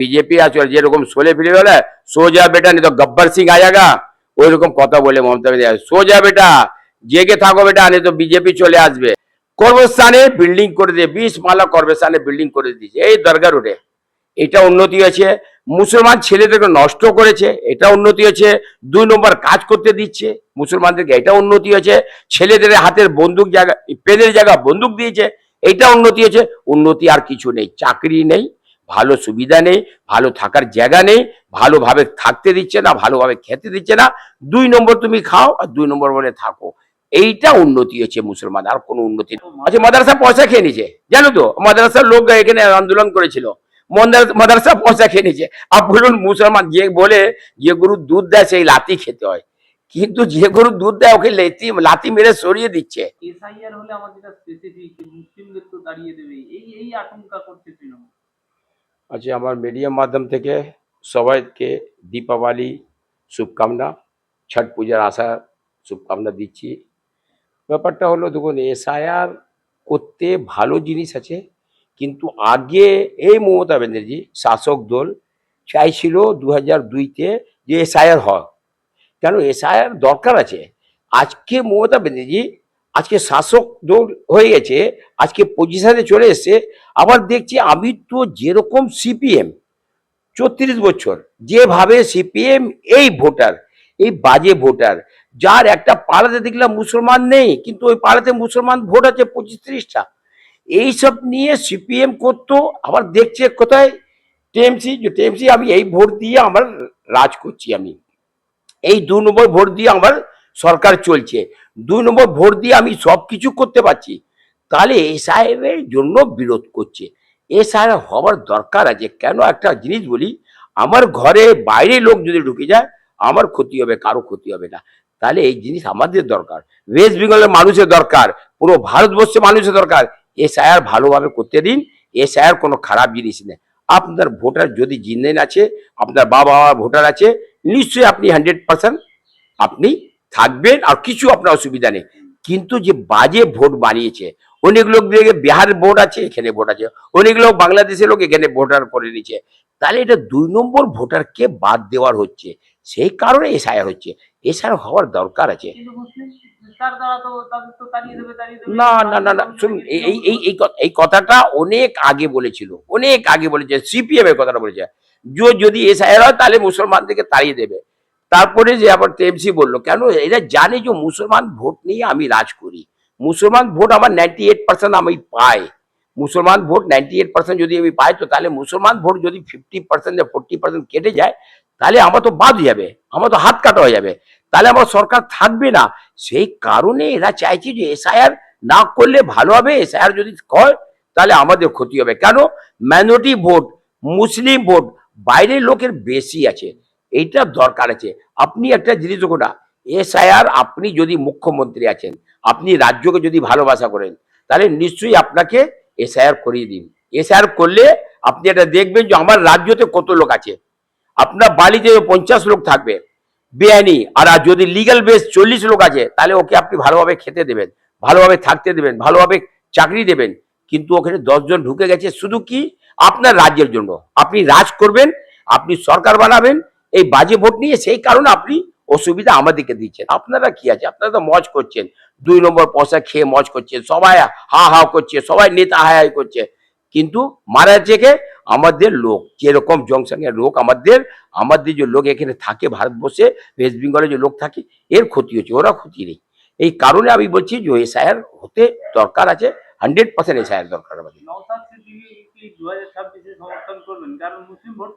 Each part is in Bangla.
বিজেপি আসলে যেরকম সোলে ফিরে বলে সোজা বেটা নি তো গব্বর সিং আয়াগা ওই রকম কথা বলে মমতা ব্যানার্জি সোজা বেটা, জেগে থাকো বেটা নি তো বিজেপি চলে আসবে। কর্মস্থানে বিল্ডিং করে দিয়ে, বিশ মালা কর্মস্থানে বিল্ডিং করে দিয়েছে। এই দরগা উঠে এটা উন্নতি হয়েছে। মুসলমান ছেলেদেরকে নষ্ট করেছে। এটা উন্নতি হয়েছে। দুই নম্বর কাজ করতে দিচ্ছে। মুসলমানদেরকে এটা উন্নতি হয়েছে। ছেলেদের হাতের বন্দুক জায়গা পেদের জায়গা বন্দুক দিয়েছে। এটা উন্নতি হয়েছে। উন্নতি আর কিছু নেই। চাকরি নেই। ভালো সুবিধা নেই, ভালো থাকার জায়গা নেই, ভালোভাবে থাকতে দিচ্ছে না, ভালোভাবে খেতে দিচ্ছে না। দুই নম্বর তুমি খাও আর দুই নম্বর বলে থাকো। এইটা উন্নতি হয়েছে মুসলমান, আর কোনো উন্নতি আচ্ছা মাদ্রাসা পয়সা খেয়ে নিছে জানো তো? মাদ্রাসার লোক এখানে আন্দোলন করেছিল। মাদ্রাসা পয়সা খেয়ে নিছে আর বলুন, মুসলমান যে বলে যে গরু দুধ দেয়, সেই লাতি খেতে হয়। কিন্তু যে গরু দুধ দেয়, ওকে লেতি লাতি মেরে সরিয়ে দিচ্ছে। মুসলিমদের তো দাঁড়িয়ে দেবে। এই আশঙ্কা আচ্ছা আমার মিডিয়াম মাধ্যম থেকে সবাইকে দীপাবলি শুভকামনা ছট পূজার আশা শুভকামনা দিচ্ছি ব্যাপারটা হলো দেখুন এসআইআর করতে ভালো জিনিস আছে কিন্তু আগে এই মমতা ব্যানার্জি শাসক দল চাইছিল দু হাজার দুইতে যে এসআইআর হয় কেন এসআইআর দরকার আছে আজকে মমতা ব্যানার্জি আজকে শাসক দল হয়ে গেছে, আজকে পজিশনে চলে এসছে, আবার দেখছি আমি তো যেরকম সিপিএম, চৌত্রিশ বছর, যেভাবে সিপিএম এই ভোটার, এই বাজে ভোটার, যার একটা পাড়াতে দেখলাম মুসলমান নেই, কিন্তু ওই পাড়াতে মুসলমান ভোট আছে পঁচিশ ত্রিশটা এইসব নিয়ে সিপিএম করতো, আবার দেখছে কোথায় টিএমসি টিএমসি আমি এই ভোট দিয়ে আমার রাজ করছি আমি, এই দু নম্বর ভোট দিয়ে আমার সরকার চলছে। দুই নম্বর ভোট দিয়ে আমি সব কিছু করতে পারছি। তাহলে এসআইএর জন্য বিরোধ করছে। এসআইআর হওয়ার দরকার আছে। কেন? একটা জিনিস বলি, আমার ঘরে বাইরে লোক যদি ঢুকে যায়, আমার ক্ষতি হবে, কারও ক্ষতি হবে না। তাহলে এই জিনিস আমাদের দরকার। ওয়েস্ট বেঙ্গলের মানুষের দরকার, পুরো ভারতবর্ষের মানুষের দরকার। এ এসআইআর ভালোভাবে করতে দিন এসআইআর কোনো খারাপ জিনিস নেই। আপনার ভোটার যদি জিন্দেন আছে, আপনার বাবা ভোটার আছে, নিশ্চয়ই আপনি হান্ড্রেড পার্সেন্ট আপনি থাকবেন আর কিছু আপনার অসুবিধা নেই। কিন্তু যে বাজে ভোট বানিয়েছে অনেক লোক দেখে বিহারের ভোট আছে এখানে ভোট আছে। অনেক লোক বাংলাদেশের লোক এখানে ভোটার করে নিচ্ছে। তাহলে এটা দুই নম্বর ভোটারকে বাদ দেওয়ার হচ্ছে। সেই কারণে এসআইআর হচ্ছে। এসআইআর হওয়ার দরকার আছে। না না না না শুনুন এই এই এই কথাটা অনেক আগে বলেছিল। অনেক আগে বলেছে সিপিএম এর কথাটা বলেছে। যদি এসআইআর হয় তাহলে মুসলমানদেরকে তাড়িয়ে দেবে। তারপরে যে আবার টিএমসি বলল, কেন? এরা জানে যে মুসলমান ভোট নিয়ে আমি রাজ করি। মুসলমান ভোট আমার নাইনটি এইট পার্সেন্ট আমি পাই। মুসলমান ভোট নাইনটি এইট পার্সেন্ট যদি আমি পাই, তো তাহলে মুসলমান ভোট যদি ফিফটি পার্সেন্ট ফোরটি পার্সেন্ট কেটে যায়, তাহলে আমার তো বাদ হয়ে যাবে, আমার তো হাত কাটা হয়ে যাবে। তাহলে আমার সরকার থাকবে না। সেই কারণে এরা চাইছে যে এসআইআর না করলে ভালো হবে, এসআইআর যদি হয়, তাহলে আমাদের ক্ষতি হবে। কেন? মাইনরিটি ভোট, মুসলিম ভোট, বাইরের লোকের বেশি আছে। এইটা দরকার আছে। আপনি একটা জিনিস না, এসআইআর আপনি যদি মুখ্যমন্ত্রী আছেন, আপনি রাজ্যকে যদি ভালোবাসা করেন, তাহলে নিশ্চয়ই আপনাকে এসআইআর করিয়ে দিন। এসআইআর করলে আপনি এটা দেখবেন যে আমার রাজ্যতে কত লোক আছে। আপনার বাড়িতে পঞ্চাশ লোক থাকবে। বেআইনি, আর যদি লিগাল বেস চল্লিশ লোক আছে, তাহলে ওকে আপনি ভালোভাবে খেতে দেবেন, ভালোভাবে থাকতে দেবেন, ভালোভাবে চাকরি দেবেন। কিন্তু ওখানে দশজন ঢুকে গেছে, শুধু কি? আপনার রাজ্যের জন্য। আপনি রাজ করবেন, আপনি সরকার বানাবেন এই বাজে ভোট নিয়ে সেই কারণে আপনি অসুবিধা আমাদেরকে দিচ্ছেন। আপনারা কি আছে? আপনারা তো মজ করছেন। দুই নম্বর পয়সা খেয়ে মজ করছেন। সবাই হা হা করছে, সবাই নেতা হাই হাই করছে। কিন্তু মারা যাচ্ছে? আমাদের লোক, যেরকম জংশনের লোক আমাদের আমাদের যে লোক এখানে থাকে ভারতবর্ষে ওয়েস্ট বেঙ্গলে যে লোক থাকে, এর ক্ষতি হচ্ছে, ওরা ক্ষতি নেই। এই কারণে আমি বলছি যে এসআইআর হতে দরকার আছে হান্ড্রেড পার্সেন্ট এসআইআর দরকার আমাদের। ভোট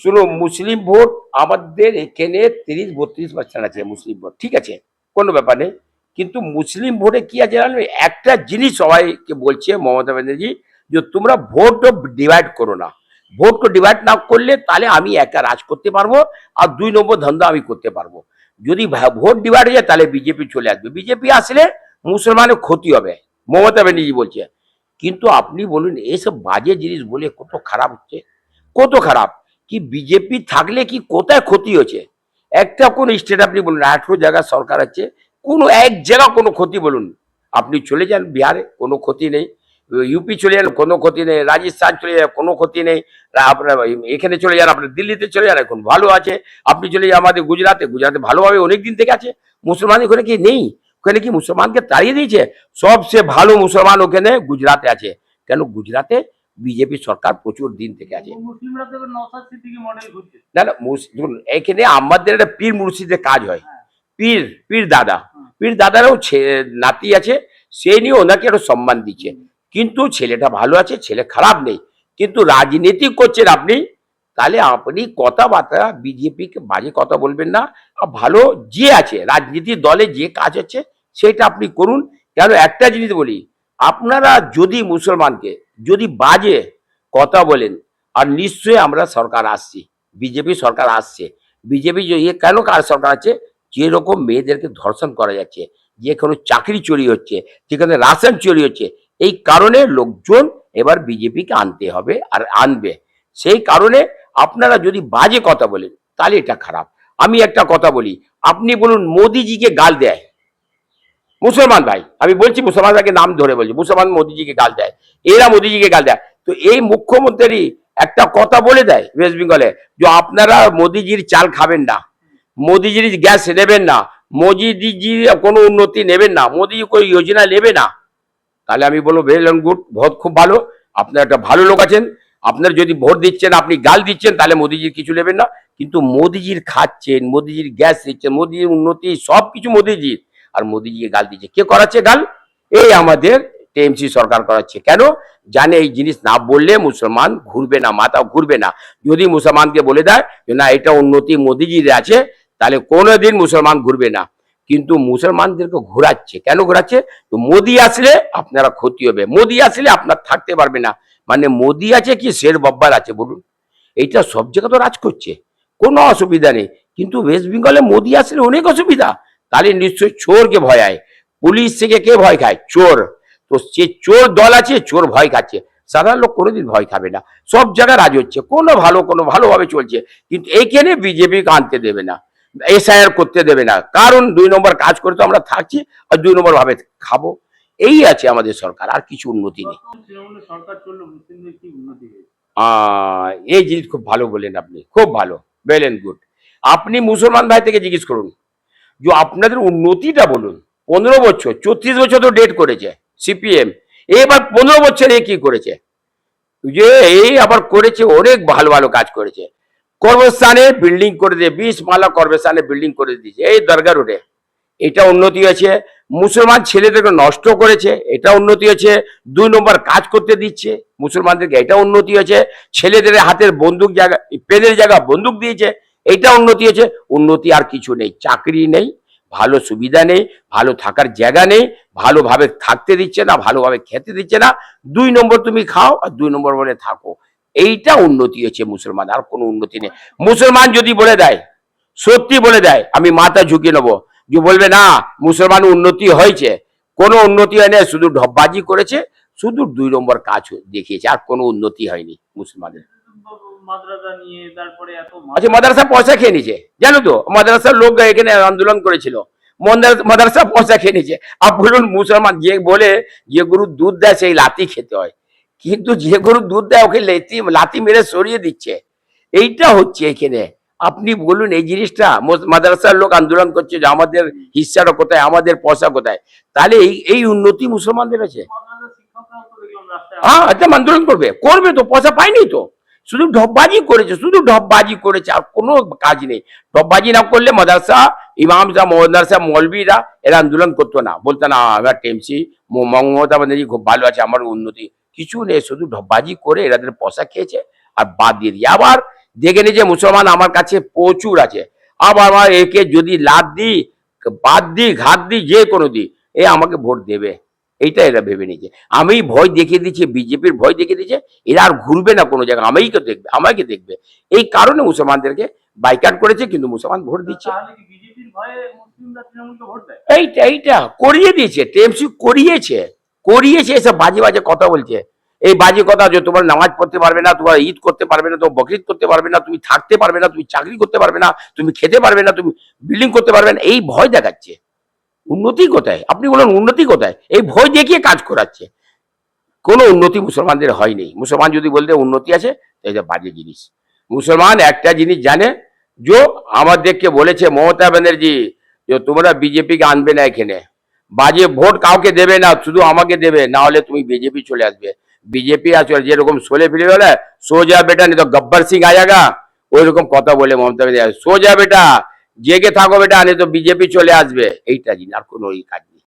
শুনো মুসলিম ভোট আমাদের এখানে তিরিশ বত্রিশ পার্সেন্ট আছে মুসলিম ভোট, ঠিক আছে? কোনো ব্যাপার নেই। কিন্তু মুসলিম ভোটে কি আছে জানো একটা জিনিস সবাইকে বলছে মমতা ব্যানার্জি, যে তোমরা ভোট ডিভাইড করো না। ভোটকে ডিভাইড না করলে তাহলে আমি একা রাজ করতে পারব আর দুই নম্বর ধান্দা আমি করতে পারব। যদি ভোট ডিভাইড হয়ে যায় তাহলে বিজেপি চলে আসবে। বিজেপি আসলে মুসলমানের ক্ষতি হবে, মমতা ব্যানার্জি বলছে। কিন্তু আপনি বলুন এসব বাজে জিনিস বলে কত খারাপ হচ্ছে? কত খারাপ? কি বিজেপি থাকলে কি কোথায় ক্ষতি হচ্ছে? একটা কোন স্টেট আপনি বলুন, আঠেরো জায়গা সরকার আছে, কোনো এক জায়গা কোনো ক্ষতি বলুন। আপনি চলে যান বিহারে, কোনো ক্ষতি নেই। ইউপি চলে যান, কোনো ক্ষতি নেই। রাজস্থান চলে যান, কোনো ক্ষতি নেই। আপনার এখানে চলে যান, আপনার দিল্লিতে চলে যান, এখন ভালো আছে। আপনি চলে যান আমাদের গুজরাটে গুজরাটে ভালোভাবে অনেক দিন থেকে আছে। মুসলমান ওখানে কি নেই? ওখানে কি মুসলমানকে তাড়িয়ে দিয়েছে? সবচেয়ে ভালো মুসলমান ওখানে গুজরাটে আছে। কেন? গুজরাটে বিজেপি সরকার প্রচুর দিন থেকে আছে। না না এখানে আমাদের একটা পীর মুর্শিদের কাজ হয়। হ্যাঁ। পীর পীর দাদা। পীর দাদারও নাতি আছে সে নিয়ে ওনাকে একটা সম্মান দিচ্ছে। কিন্তু ছেলেটা ভালো আছে ছেলে খারাপ নেই। কিন্তু রাজনীতি করছেন আপনি তাহলে আপনি কথাবার্তা বিজেপিকে বাজে কথা বলবেন না। ভালো যে আছে রাজনীতির দলে যে কাজ হচ্ছে সেটা আপনি করুন। কেন? একটা জিনিস বলি, আপনারা যদি মুসলমানকে যদি বাজে কথা বলেন, আর নিশ্চয়ই আমরা সরকার আসছি, বিজেপি সরকার আসছে, বিজেপি ইয়ে কেন কার সরকার আছে? যেরকম মেয়েদেরকে ধর্ষণ করা যাচ্ছে যেখানে চাকরি চুরি হচ্ছে, যেখানে রাশন চুরি হচ্ছে, এই কারণে লোকজন এবার বিজেপিকে আনতে হবে আর আনবে। সেই কারণে আপনারা যদি বাজে কথা বলেন, তাহলে এটা খারাপ। আমি একটা কথা বলি, আপনি বলুন, মোদিজিকে গাল দেয়। মুসলমান ভাই, আমি বলছি মুসলমান ভাইকে নাম ধরে বলছি, মুসলমান মোদিজিকে গাল দেয়, এরা মোদিজিকে গাল দেয়। তো এই মুখ্যমন্ত্রী একটা কথা বলে দেয় ওয়েস্ট বেঙ্গলে যে আপনারা মোদিজির চাল খাবেন না, মোদিজির গ্যাস নেবেন না মোদিজি কোনো উন্নতি নেবেন না মোদিজি কোনো যোজনা নেবে না। তাহলে আমি বলব ভেল অ্যান্ড গুড ভোট খুব ভালো, আপনার একটা ভালো লোক আছেন, আপনার যদি ভোট দিচ্ছেন, আপনি গাল দিচ্ছেন, তাহলে মোদিজির কিছু নেবেন না। কিন্তু মোদিজির খাচ্ছেন, মোদিজির গ্যাস দিচ্ছেন মোদিজির উন্নতি সব কিছু মোদিজির। আর মোদিজিকে গাল দিচ্ছে কে করাচ্ছে গাল? এই আমাদের টিএমসি সরকার করাচ্ছে। কেন? জানে এই জিনিস না বললে মুসলমান ঘুরবে না, মাথা ঘুরবে না। যদি মুসলমানকে বলে দেয় যে না, এটা উন্নতি মোদিজির আছে, তাহলে কোনোদিন মুসলমান ঘুরবে না। কিন্তু মুসলমানদেরকে ঘোরাচ্ছে। কেন ঘোরাচ্ছে? তো মোদি আসলে আপনারা ক্ষতি হবে। মোদি আসলে আপনার থাকতে পারবে না। মানে মোদি আছে কি, শের বব্বার আছে, বলুন। এইটা সব জায়গা তো রাজ করছে। কোনো অসুবিধা নেই। কিন্তু ওয়েস্ট বেঙ্গলে মোদি আসলে অনেক অসুবিধা। তাহলে নিশ্চয়ই চোরকে ভয় আয়। পুলিশ থেকে কে ভয় খায়? চোর। তো সে চোর দল আছে চোর ভয় খাচ্ছে। সাধারণ লোক কোনোদিন ভয় খাবে না। সব জায়গায় রাজ হচ্ছে। কোনো ভালো কোনো ভালোভাবে চলছে। কিন্তু এইখানে বিজেপিকে আনতে দেবে না। এসআইআর করতে দেবে না। কারণ দুই নম্বর কাজ করে তো আমরা থাকছি আর দুই নম্বর ভাবে খাব। এই আছে আমাদের সরকার আর কিছু উন্নতি নেই। এই জিনিস খুব ভালো বললেন আপনি। খুব ভালো। ওয়েল এন্ড গুড আপনি মুসলমান ভাই থেকে জিজ্ঞেস করুন। যে আপনাদের উন্নতিটা বলুন। পনেরো বছর, চৌত্রিশ বছর তো ডেট করেছে সিপিএম এবার পনেরো বছর কি করেছে? যে এই আবার করেছে, অনেক ভালো ভালো কাজ করেছে। কর্মস্থানে বিল্ডিং করে দিয়ে বিশ মালা কর্মস্থানে বিল্ডিং করে দিয়েছে। এই দরগা রোডে এটা উন্নতি হয়েছে। মুসলমান ছেলেদেরকে নষ্ট করেছে, এটা উন্নতি হয়েছে। দুই নম্বর কাজ করতে দিচ্ছে, মুসলমানদেরকে এটা উন্নতি হয়েছে। ছেলেদের হাতের বন্দুক জায়গা পেনের জায়গা বন্দুক দিয়েছে। এটা উন্নতি হয়েছে। উন্নতি আর কিছু নেই। চাকরি নেই, ভালো সুবিধা নেই, ভালো থাকার জায়গা নেই, ভালোভাবে থাকতে দিচ্ছে না, ভালোভাবে খেতে দিচ্ছে না। দুই নম্বর তুমি খাও আর দুই নম্বর বলে থাকো। এইটা উন্নতি হয়েছে মুসলমান, আর কোনো উন্নতি নেই। মুসলমান যদি বলে দেয়, সত্যি বলে দেয়, আমি মাথা ঝুঁকিয়ে নেব। যে বলবে, না, মুসলমান উন্নতি হয়েছে। কোনো উন্নতি হয় না, শুধু ঢপবাজি করেছে, শুধু দুই নম্বর কাজ দেখিয়েছে, আর কোনো উন্নতি হয়নি মুসলমানের মাদ্রাসা নিয়ে তারপরে এত আচ্ছা মাদ্রাসা পয়সা খেয়ে নিছে জানো তো মাদ্রাসার লোক এখানে আন্দোলন করেছিল। মাদ্রাসা পয়সা খেয়ে নিছে আর বলুন মুসলমান যে বলে যে গরু দুধ দেয় সেই লাতি খেতে হয়। কিন্তু যে গরু দুধ দেয় ওকে লেতি লাতি মেরে সরিয়ে দিচ্ছে। এইটা হচ্ছে এখানে। আপনি বলুন এই জিনিসটা মাদ্রাসার লোক আন্দোলন করছে যে আমাদের হিস্সাটা কোথায় আমাদের পয়সা কোথায়? তাহলে এই এই উন্নতি মুসলমানদের আছে। হ্যাঁ একদম আন্দোলন করবে। করবে তো পয়সা পায়নি তো। শুধু ঢপবাজি করেছে, শুধু ঢপবাজি করেছে, আর কোনো কাজ নেই। ঢপবাজি না করলে মাদ্রাসা, ইমাম সাহেব মাদ্রাসা মৌলবীরা এরা আন্দোলন করতো না। বলতো, না, আমার টেমসি মমতা ব্যানার্জি খুব ভালো আছে, আমার উন্নতি। কিছু নেই, শুধু ঢপবাজি করে এরাদের পয়সা খেয়েছে আর বাদ দিয়ে দিয়ে আবার দেখে নিয়ে যে মুসলমান আমার কাছে প্রচুর আছে। আবার আমার একে যদি লাদ দিই, বাদ দিই, ঘাত দিই, যে কোনো দিই, এ আমাকে ভোট দেবে। এইটা এরা ভেবে নিয়েছে। আমি ভয় দেখিয়ে দিচ্ছি বিজেপির ভয় দেখিয়ে দিচ্ছে এরা আর ঘুরবে না কোনো জায়গায় আমাকে দেখবে আমাকে দেখবে। এই কারণে মুসলমানদেরকে বাইকাট করেছে কিন্তু মুসলমান ভোট দিচ্ছে। এইটা এইটা করিয়ে দিয়েছে টিএমসি করিয়েছে করিয়েছে এসব বাজে বাজে কথা বলছে। এই বাজে কথা যে তোমার নামাজ পড়তে পারবে না তোমার ঈদ করতে পারবে না তোমার বকরিদ করতে পারবে না তুমি থাকতে পারবে না তুমি চাকরি করতে পারবে না তুমি খেতে পারবে না তুমি বিল্ডিং করতে পারবে না এই ভয় দেখাচ্ছে। উন্নতি কোথায়? আপনি বলেন উন্নতি কোথায়? এই ভয় দেখিয়ে কাজ করাচ্ছে। কোনো উন্নতি মুসলমানদের হয়নি। মুসলমান যদি বলতে উন্নতি আছে এটা বাজে জিনিস। মুসলমান একটা জিনিস জানে, যে আমাদেরকে বলেছে, মমতা ব্যানার্জি, যে তোমরা বিজেপিকে আনবে না এখানে। বাজে ভোট কাউকে দেবে না, শুধু আমাকে দেবে, না হলে তুমি বিজেপি চলে আসবে। বিজেপি আসলে যেরকম সোলে ফিরে বেলা সোজা বেটা নি তো গব্বর সিং আয়াগা ওই রকম কথা বলে মমতা ব্যানার্জি, সোজা বেটা জেগে থাকো বেটা আনে তো বিজেপি চলে আসবে। এইটা জিনিস আর কোনো কাজ নেই।